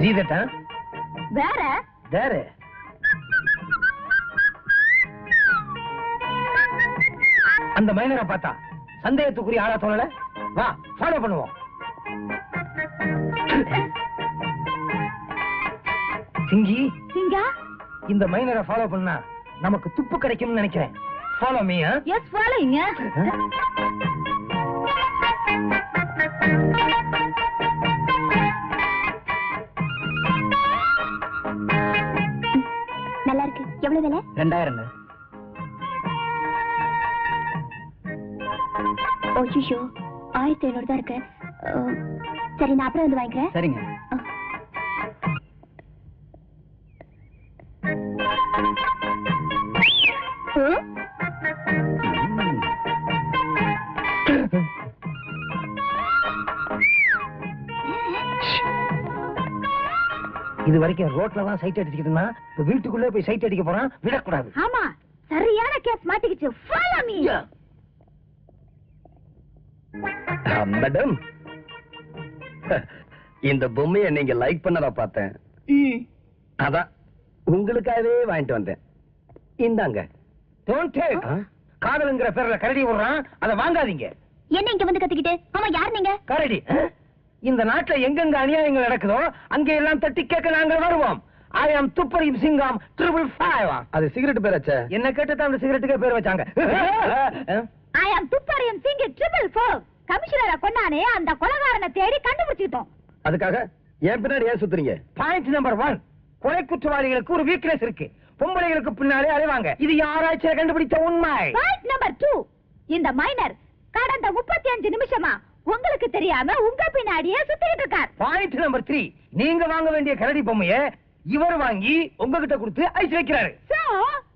ஜீதட்டா வேற? வேற. அந்த மைனரை பார்த்தா சந்தேகத்துக்குரிய ஆளா தோணல? வா ஃபாலோ பண்ணுவோம். சிங்கி சிங்கா? இந்த மைனரை ஃபாலோ பண்ணா நமக்கு துப்பு கிடைக்கும்னு நினைக்கிறேன். ஃபாலோ மீ எஸ் ஃபாலோயிங்க நல்லா இருக்கு எவ்வளவு விலை? ரெண்டாயிரம். ஓஷிஷோ ஆயிரத்தி ஐநூறு தான் இருக்கு. சரி நான் அப்புறம் வந்து வாங்கிக்கிறேன். சரிங்க. ம்? இது வரைக்கும் ரோட்ல தான் சைட் அடிச்சுக்கிட்டு இருந்தான். இப்ப வீட்டுக்குள்ளே போய் சைட் அடிக்க போறான் விடக்கூடாது. ஆமா சரியான கேஸ் மாட்டிக்கிச்சு. ஃபாலோ மீ மேடம் இந்த பொம்மையை நீங்க லைக் பண்ணதா பார்த்தேன். ம். அதான் உங்களுக்காகவே வாங்கிட்டு வந்தேன். இந்தாங்க? காதலுங்கிற பேர்ல கரடி விடுறான் அதை வாங்காதீங்க. என்ன இங்க வந்து கத்திக்கிட்டு? ஆமா யார் நீங்க? கரடி. இந்த நாட்டுல எங்கெங்க அநியாயங்கள் நடக்குதோ அங்க எல்லாம் தட்டி கேட்க நாங்கள் வருவோம். ஐ ஆம் துப்பரியும் சிங்கம் ட்ரிபிள் ஃபைவ் அது சிகரெட் பேராச்சே என்ன கேட்டு அந்த சிகரெட்டுக்கே பேர் வச்சாங்க. ஐ அம் துப்பறியும் சிங்க ட்ரிபிள் ஃபோர் கமிஷனரை கொண்டானே அந்த கொலகாரனை தேடி கண்டுபிடிச்சிட்டோம் அதுக்காக என் பின்னாடி ஏன் சுத்துறீங்க? பாயிண்ட் நம்பர் ஒன் கொலை குற்றவாளிகளுக்கு ஒரு வீக்னஸ் இருக்கு. பொம்பளைகளுக்கு பின்னாலே அலைவாங்க. இது யாராச்சும் கண்டுபிடித்த உண்மை? பாயிண்ட் நம்பர் டூ இந்த மைனர் கடந்த முப்பத்தி அஞ்சு நிமிஷமா உங்களுக்கு தெரியாம உங்க பின்னாடியே சுத்திட்டு இருக்கார். பாயிண்ட் நம்பர் த்ரீ நீங்க வாங்க வேண்டிய கரடி பொம்மைய இவர் வாங்கி உங்ககிட்ட கொடுத்து ஐஸ் வைக்கிறாரு.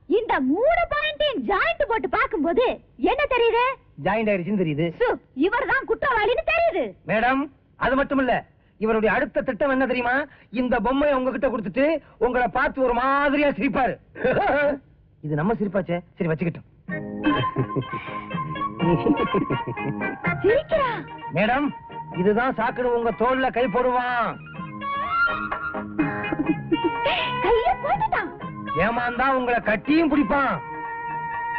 இந்த மூணு பாயிண்டையும் ஜாயிண்ட் போட்டு பாக்கும்போது என்ன தெரியுது? ஜாயிண்ட் ஆயிருச்சுன்னு தெரியுது. சு இவர்தான் குற்றவாளின்னு தெரியுது. மேடம் அது மட்டும் இல்ல இவருடைய அடுத்த திட்டம் என்ன தெரியுமா? இந்த பொம்மையை உங்ககிட்ட கொடுத்துட்டு உங்களை பார்த்து ஒரு மாதிரியா சிரிப்பாரு. இது நம்ம சிரிப்பாச்சே. சரி வச்சுக்கிட்டோம். மேடம் இதுதான் சாக்குன்னு உங்க தோல்ல கை போடுவான். கைய போட்டுட்டான். ஏமாந்தா உங்களை கட்டியும் பிடிப்பான்.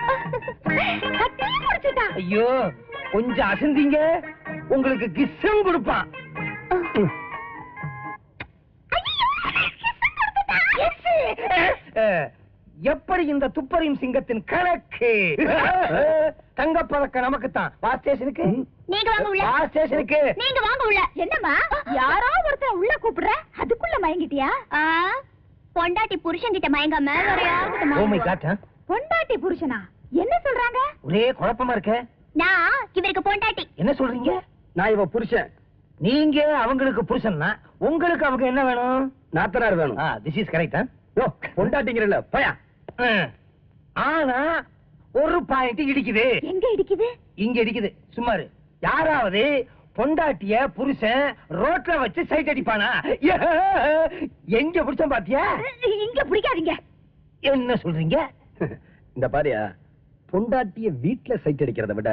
ஐயோ கொஞ்சம் அசந்தீங்க. உங்களுக்கு கிஸ்ஸும் கொடுப்பான். எப்படி இந்த துப்பறியும் சிங்கத்தின் கணக்கு? தங்கப்பதக்கம் நமக்குத்தான். வா ஸ்டேஷனுக்கு? நீங்க வாங்க உள்ள. வா ஸ்டேஷனுக்கு? நீங்க வாங்க உள்ள. என்னம்மா? யாரோ ஒருத்தன் உள்ள கூப்பிடுற? அதுக்குள்ள மயங்கிட்டியா? ஆ, பொண்டாட்டி புருஷன் கிட்ட மயங்காம? காட் பொண்டாட்டி புருஷனா? என்ன சொல்றாங்க? ஒரே குழப்பமா இருக்க? நான் இவருக்கு பொண்டாட்டி. என்ன சொல்றீங்க? நான் இவ புருஷன். நீங்க அவங்களுக்கு புருஷன்னா உங்களுக்கு அவங்க என்ன வேணும்? நாத்தனார் வேணும். திஸ் இஸ் கரெக்ட் யோ பொண்டாட்டிங்கிறல்ல போயா. ஆனா ஒரு பாயிண்ட் இடிக்குது. எங்க இடிக்குது? இங்க இடிக்குது. சும்மாரு யாராவது பொண்டாட்டிய புருஷன் ரோட்ல வச்சு சைட் அடிப்பானா? எங்க புடிச்சோம் பாத்தியா? இங்க பிடிக்காதீங்க. என்ன சொல்றீங்க? இந்த பாரியா பொண்டாட்டிய வீட்ல சைட் அடிக்கிறத விட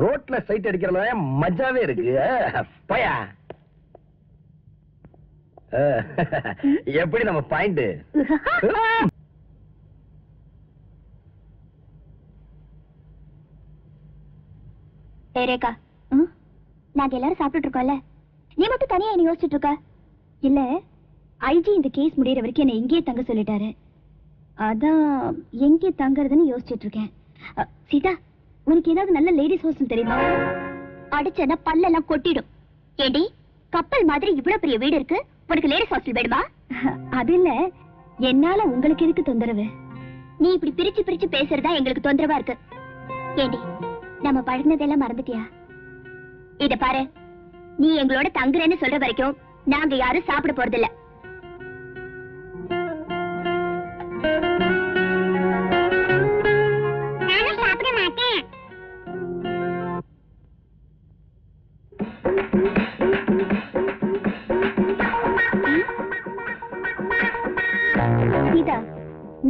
ரோட்ல சைட் அடிக்கிறதுல தான் மஜாவே இருக்கு. போயா. எப்படி நம்ம பாயிண்ட்? ரேகா? நாங்க எல்லாரும் சாப்பிட்டுட்டு இருக்கோம்ல. நீ மட்டும் தனியா என்ன யோசிச்சுட்டு இருக்க? இல்ல ஐஜி இந்த கேஸ் முடியற வரைக்கும் என்ன எங்கேயே தங்க சொல்லிட்டாரு. அதான் எங்கே தங்கறதுன்னு யோசிச்சுட்டு இருக்கேன். சீதா உனக்கு ஏதாவது நல்ல லேடிஸ் ஹோஸ்டல் தெரியுமா? அடிச்சனா பல்லெல்லாம் கொட்டிடும். ஏடி கப்பல் மாதிரி இவ்வளவு பெரிய வீடு இருக்கு உனக்கு லேடிஸ் ஹாஸ்டல் வேணுமா? அது இல்ல என்னால உங்களுக்கு எதுக்கு தொந்தரவு? நீ இப்படி பிரிச்சு பிரிச்சு பேசுறதா எங்களுக்கு தொந்தரவா இருக்கு. ஏண்டி நம்ம பழகினதெல்லாம் மறந்துட்டியா? இத பாரு. நீ எங்களோட தங்குறன்னு சொல்ற வரைக்கும் நாங்க யாரும் சாப்பிட போறதில்ல.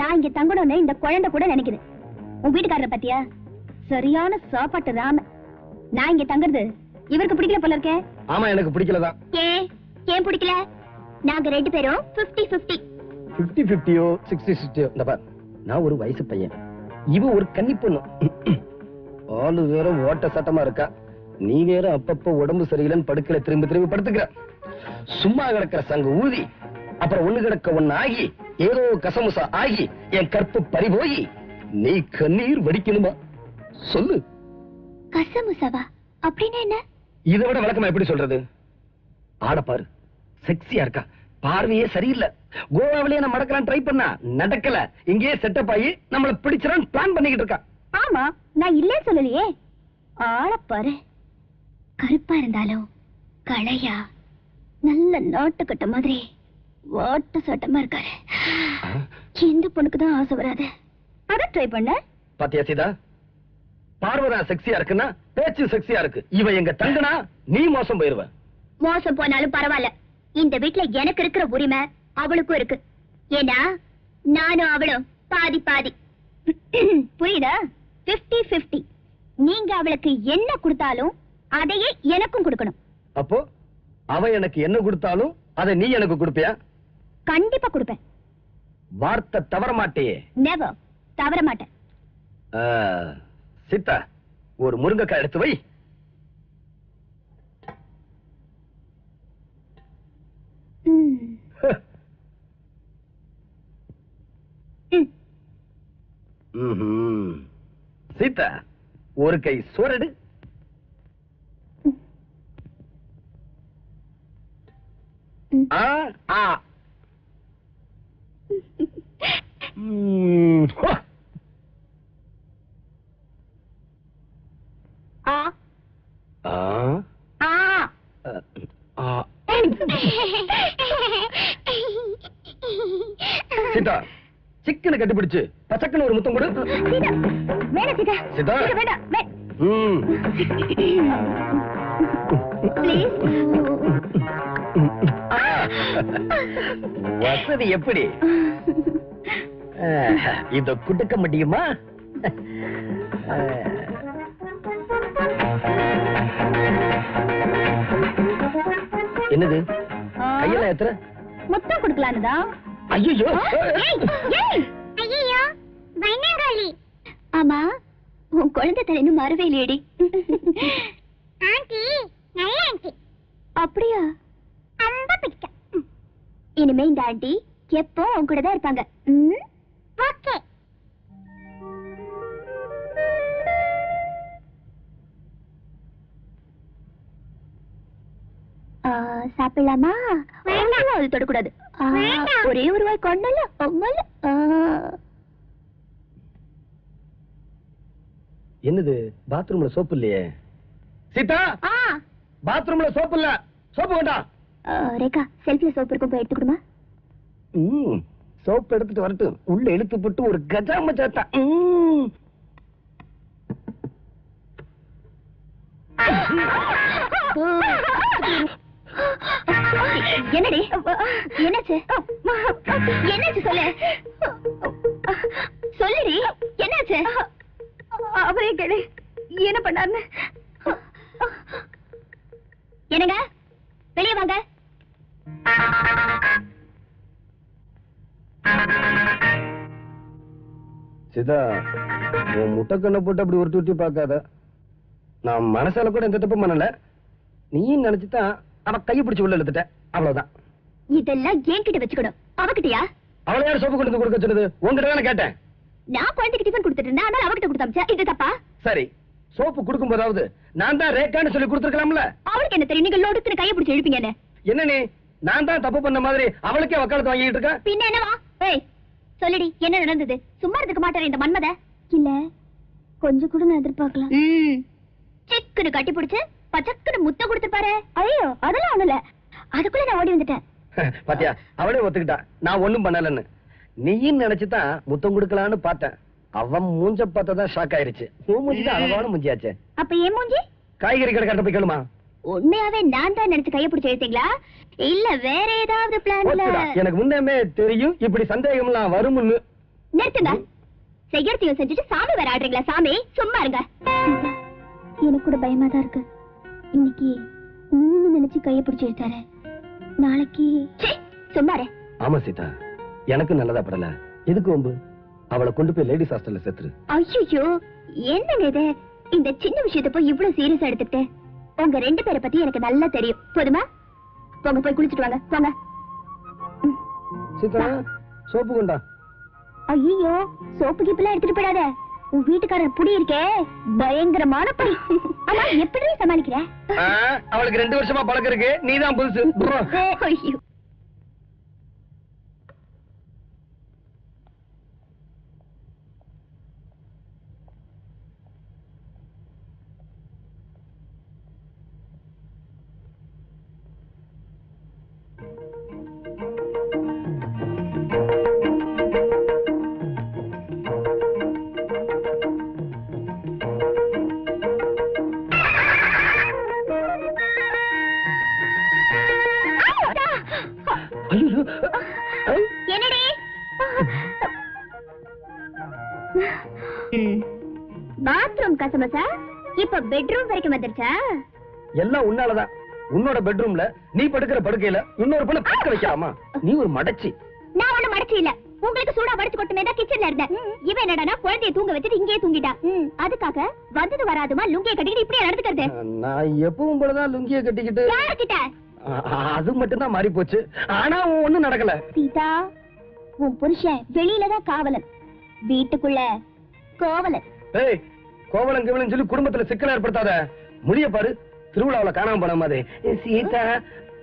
நான் இங்க தங்கணும்னு இந்த குழந்தை கூட நினைக்குது. உன் வீட்டுக்காரரை பத்தியா? சரியான சாப்பாட்டு ராம நான் இங்க தங்குறது இவருக்கு பிடிக்கல போல இருக்கே. ஆமா எனக்கு பிடிக்கலதான். ஏன் ஏன் பிடிக்கல? நாங்க ரெண்டு பேரும் 50 50 பிப்டி பிப்டியோ சிக்ஸ்டி சிக்ஸ்டியோ இந்த பார் நான் ஒரு வயசு பையன். இவ ஒரு கன்னி பொண்ணு. ஆளு வேற ஓட்ட சட்டமா இருக்கா. நீ வேற அப்பப்ப உடம்பு சரியில்லைன்னு படுக்கல திரும்பி திரும்பி படுத்துக்கிற. சும்மா கிடக்கிற சங்கு ஊதி அப்புறம் ஒண்ணு கிடக்க ஒண்ணு ஆகி ஏதோ கசமுசா ஆகி என் கற்பு பறிபோய் நீ கண்ணீர் வடிக்கணுமா? சொல்லு. கசமுசவா? அப்படின்னு என்ன? இதை விட விளக்கமா எப்படி சொல்றது? ஆட பாரு. செக்ஸியா இருக்கா? பார்வையே சரியில்லை. கோவாவிலேயே நம்ம நடக்கலாம் ட்ரை பண்ணா? நடக்கல. இங்கேயே செட்டப் ஆகி நம்மள பிடிச்சிடான் பிளான் பண்ணிக்கிட்டு இருக்கா. ஆமா நான் இல்லைன்னு சொல்லலையே. ஆளப் பாரு. கருப்பா இருந்தாலும் களையா நல்ல நாட்டுக்கட்ட மாதிரி வாட்ட சட்டமா இருக்காரு. எந்த பொண்ணுக்கு தான் ஆசை வராது. அத ட்ரை பண்ண. பாத்தியா சீதா? பார்வதா செக்ஸியா இருக்குன்னா பேச்சு செக்ஸியா இருக்கு. இவ எங்க தங்கனா நீ மோசம் போயிருவ. மோசம் போனாலும் பரவாயில்ல. இந்த வீட்ல எனக்கு இருக்கிற உரிமை அவளுக்கும் இருக்கு. ஏன்னா நானும் அவளும் பாதி பாதி. புரியுதா? 50 50 நீங்க அவளுக்கு என்ன கொடுத்தாலும் அதையே எனக்கும் கொடுக்கணும். அப்போ அவ எனக்கு என்ன கொடுத்தாலும் அதை நீ எனக்கு கொடுப்பியா? கண்டிப்பா கொடுப்பேன். வார்த்தை தவற மாட்டேயே. நெவர் தவற மாட்டேன். சித்தா ஒரு முருங்கைக்காய் எடுத்து வை. ம். சீதா ஒரு கை சோரடு ஆ ஆ. ம், ஆ ஆ ஆ அ, ஆ சீதா சிக்கனை கட்டிப்பிடிச்சு பசக்குன்னு ஒரு முத்தம் கொடு சீதா வேணாம் சீதா சீதா. சீதா, வேண்டாம் வே- ம். Please. ஆ. வசதி எப்படி இத குடுக்க முடியுமா என்னது. கையில எத்தனை முத்தம் கொடுக்கலான்னு தான் ஐயோ ஐயோ பயங்கரகாளி ஆமா உன் குழந்தை தலைன்னு மறவே இல்லையடி. ஆண்டி நல்ல ஆண்டி. அப்படியா? ரொம்ப பிடிக்கும். இனிமே இந்த ஆண்டி எப்போ உன் கூட தான் இருப்பாங்க. ஓகே சாப்பிடலாமா? வேண்டாம். அது தொடக்கூடாது. ஆ, ஒரே ஒரு வாய் கொண்டல அம்மல என்னது பாத்ரூம்ல சோப்பு இல்லையே? சீதா! ஆ. பாத்ரூம்ல சோப்பு இல்ல. சோப்பு வேண்டாம் ரேகா செல்ஃபில சோப்பு இருக்கும் போய் எடுத்துக்கிடுமா ம் சோப்பு எடுத்துட்டு வரட்டும் உள்ள இழுத்து போட்டு ஒரு கஜாம சாத்தா. ம். என்னடி? என்னாச்சு? என்னாச்சு சொல்லு? சொல்லுடி என்னாச்சு? அவரே கேளு. என்ன பண்ணாருன்னு? என்னங்க? வெளியே வாங்க. சிதா உன் முட்டைக்கண்ணை போட்டு அப்படி ஒரு தூட்டி பார்க்காத. நான் மனசால கூட எந்த தப்பும் பண்ணல. நீயும் நினைச்சுதான் அவ கையை பிடிச்சு உள்ள இழுத்துட்ட அவ்வளவுதான். இதெல்லாம் என்கிட்ட வச்சுக்கணும். அவகிட்டயா? அவளை யார் சோப்பு கொண்டு கொடுக்க சொன்னது? உங்ககிட்ட தானே கேட்டேன். நான் குழந்தைக்கு டிஃபன் கொடுத்துட்டு இருந்தேன். ஆனால் அவகிட்ட கொடுத்தாச்சா இது தப்பா? சரி. சோப்பு கொடுக்கும் போதாவது நான் தான் ரேக்கான்னு சொல்லி கொடுத்துருக்கலாம்ல? அவளுக்கு என்ன தெரியும்? நீங்க லோடுத்து கையை பிடிச்சு இழுப்பீங்கன்னு. என்ன நீ? நான் தான் தப்பு பண்ண மாதிரி அவளுக்கே வக்காலத்து வாங்கிட்டு இருக்கேன் பின்ன என்னவா? ஏய் சொல்லுடி என்ன நடந்தது? சும்மா இருந்துக்க மாட்டாரு இந்த மன்மத. இல்ல கொஞ்சம் கூட நான் எதிர்பார்க்கலாம் சிக்குன்னு கட்டி பிடிச்சு பச்சக்குன்னு முத்த கொடுத்துப்பாரு ஐயோ அதெல்லாம் ஒண்ணு இல்ல அதுக்குள்ள நான் ஓடி வந்துட்டேன். பாத்தியா அவளே ஒத்துக்கிட்டா. நான் ஒண்ணும் பண்ணலன்னு. நீயும் நினைச்சுதான் முத்தம் கொடுக்கலான்னு பார்த்தேன். அவன் மூஞ்ச பார்த்ததான் ஷாக் ஆயிருச்சு. உன் மூஞ்சி தான் அழகான மூஞ்சியாச்சே. அப்ப ஏன் மூஞ்சி? காய்கறி கடை போய் கேளுமா. உண்மையாவே நான் தான் நினைச்சு கைய பிடிச்சு எடுத்தீங்களா இல்ல வேற ஏதாவது பிளான்ல ஒத்துடா. எனக்கு முன்னமே தெரியும் இப்படி சந்தேகம்லாம் வரும்னு நிறுத்துங்க. செய்யறதையும் செஞ்சுட்டு சாமி வேற ஆடுறீங்களா சாமி? சும்மா இருங்க. எனக்கு கூட பயமா தான் இருக்கு. இன்னைக்கு நீங்க நினைச்சு கைய பிடிச்சு இழுத்தாரு. நாளைக்கு இரு. ஆமா சீதா எனக்கு நல்லதா படல. எதுக்கு வம்பு? அவளை கொண்டு போய் லேடிஸ் ஹாஸ்டல்ல சேர்த்துரு. ஐயோ என்னங்க இது? இந்த சின்ன விஷயத்தை போய் இவ்வளவு சீரியஸா எடுத்துக்கிட்டு? உங்க ரெண்டு பேரை பத்தி எனக்கு நல்லா தெரியும். போதுமா? போங்க போய் குளிச்சிட்டு வாங்க. போங்க. சீதா சோப்பு கொண்டா. ஐயோ சோப்பு கீப்பெல்லாம் எடுத்துட்டு போயிடாத. உன் வீட்டுக்காரர் புடி இருக்கே பயங்கரமான புடி. ஆமா எப்படி சமாளிக்கிற? அவளுக்கு ரெண்டு வருஷமா பழக்கம் இருக்கு. நீதான் புதுசு. பெட்ரூம் வரைக்கும் வந்துருச்சா? எல்லாம் உன்னாலதான். உன்னோட பெட்ரூம்ல நீ படுக்கிற படுக்கையில இன்னொரு பொண்ணு படுக்க வைக்கலாமா? நீ ஒரு மடச்சி. நான் ஒண்ணு மடிச்சு இல்ல. உங்களுக்கு சூடா வடிச்சு கொட்டுமே தான் கிச்சன்ல இருந்தேன். இவன் என்னடா குழந்தைய தூங்க வச்சுட்டு இங்கேயே தூங்கிட்டா. அதுக்காக வந்தது வராதுமா லுங்கிய கட்டிக்கிட்டு இப்படியே நடந்துக்கிறது? நான் எப்பவும் போலதான் லுங்கிய கட்டிக்கிட்டு. யார்கிட்ட அது மட்டும்தான் மாறி போச்சு ஆனா ஒண்ணும் நடக்கல. சீதா உன் புருஷன் வெளியில தான் காவலன். வீட்டுக்குள்ள கோவலன். ஏய் கோவலம் கிவலம் சொல்லி குடும்பத்துல சிக்கல் ஏற்படுத்தாத. முடிய பாரு திருவிழாவுல காணாம போன மாதிரி. ஏ, சீதா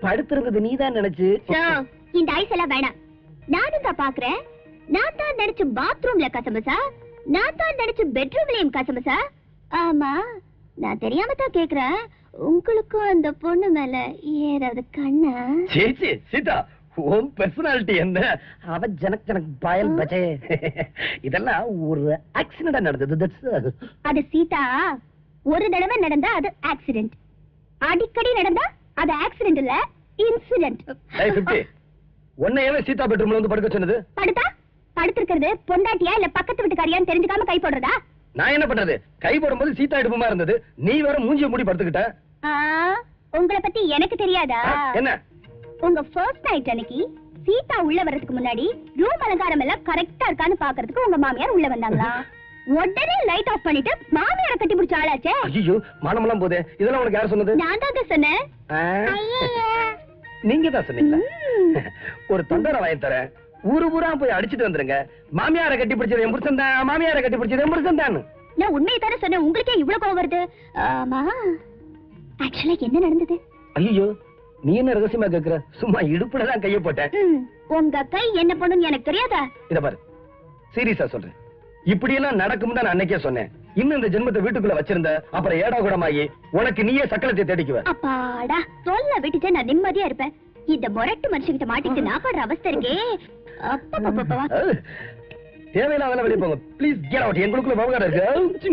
படுத்திருந்தது நீதான் நினைச்சு. இந்த ஐஸ் எல்லாம் வேணாம். நானும் தான் பாக்குறேன். நான் தான் நினைச்சு பாத்ரூம்ல கசமசா நான் தான் நினைச்சு பெட்ரூம்லயும் கசமசா ஆமா நான் தெரியாம தான் கேக்குறேன். உங்களுக்கும் அந்த பொண்ணு மேல ஏதாவது கண்ணா? சேச்சி சீதா உன் பெர்சனாலிட்டி என்ன? அவ ஜனக் ஜனக் பாயல் பச்சே இதெல்லாம் ஒரு ஆக்சிடென்டா நடந்தது தட்ஸ் அது சீதா ஒரு தடவை நடந்தா அது ஆக்சிடென்ட் அடிக்கடி நடந்தா அது ஆக்சிடென்ட் இல்ல இன்சிடென்ட் பிப்டி உன்னையவே சீதா பெட்ரூம்ல வந்து படுக்க சொன்னது. படுத்தா? படுத்திருக்கிறது பொண்டாட்டியா இல்ல பக்கத்து வீட்டுக்காரியான்னு தெரிஞ்சுக்காம கை போடுறதா? நான் என்ன பண்றது? கை போடும்போது சீதா இடுப்புமா இருந்தது. நீ வேற மூஞ்சிய மூடி படுத்துக்கிட்ட. உங்களை பத்தி எனக்கு தெரியாதா? என்ன? உங்க ஃபர்ஸ்ட் நைட் அன்னைக்கு சீதா உள்ள வர்றதுக்கு முன்னாடி ரூம் அலங்காரம் எல்லாம் கரெக்டா இருக்கான்னு பாக்குறதுக்கு உங்க மாமியார் உள்ள வந்தாங்களா? உடனே லைட் ஆஃப் பண்ணிட்டு மாமியார கட்டி பிடிச்ச ஆளாச்சே. ஐயோ மானமெல்லாம் போதே. இதெல்லாம் உனக்கு யார் சொன்னது? நான் தான் சொன்னேன். நீங்க தான் சொன்னீங்களா? ஒரு தண்டனை வாங்கி தரேன். ஊரு ஊரா போய் அடிச்சிட்டு வந்துருங்க. மாமியார கட்டி பிடிச்சது என் புருஷன் தான். மாமியார கட்டி பிடிச்சது என் புருஷன் தான். நான் உண்மையை தானே சொன்னேன். உங்களுக்கே இவ்வளவு கோவம் வருது. ஆமா. ஆக்சுவலா என்ன நடந்தது? ஐயோ நீ என்ன ரகசியமா கேக்குற? சும்மா இடுப்புல தான் கைய போட்டேன். உங்க கை என்ன பண்ணுன்னு எனக்கு தெரியாதா? இத பாரு. சீரியஸா சொல்றேன். இப்படி எல்லாம் நடக்கும் தான் நான் அன்னைக்கே சொன்னேன். இன்னும் இந்த ஜென்மத்தை வீட்டுக்குள்ள வச்சிருந்த அப்புறம் ஏடா கூடமாயி உனக்கு நீயே சக்கலத்தை தேடிக்குவ அப்பாடா சொல்ல விட்டுட்டு நான் நிம்மதியா இருப்பேன். இந்த முரட்டு மனுஷங்கிட்ட மாட்டிக்கிட்டு நான் படுற அவஸ்தை இருக்கே. அஹ், தேவையில்லாத வெளியே போங்க. ப்ளீஸ் கேட் அவுட் எங்களுக்குள்ள விவகாரம் இருக்கு.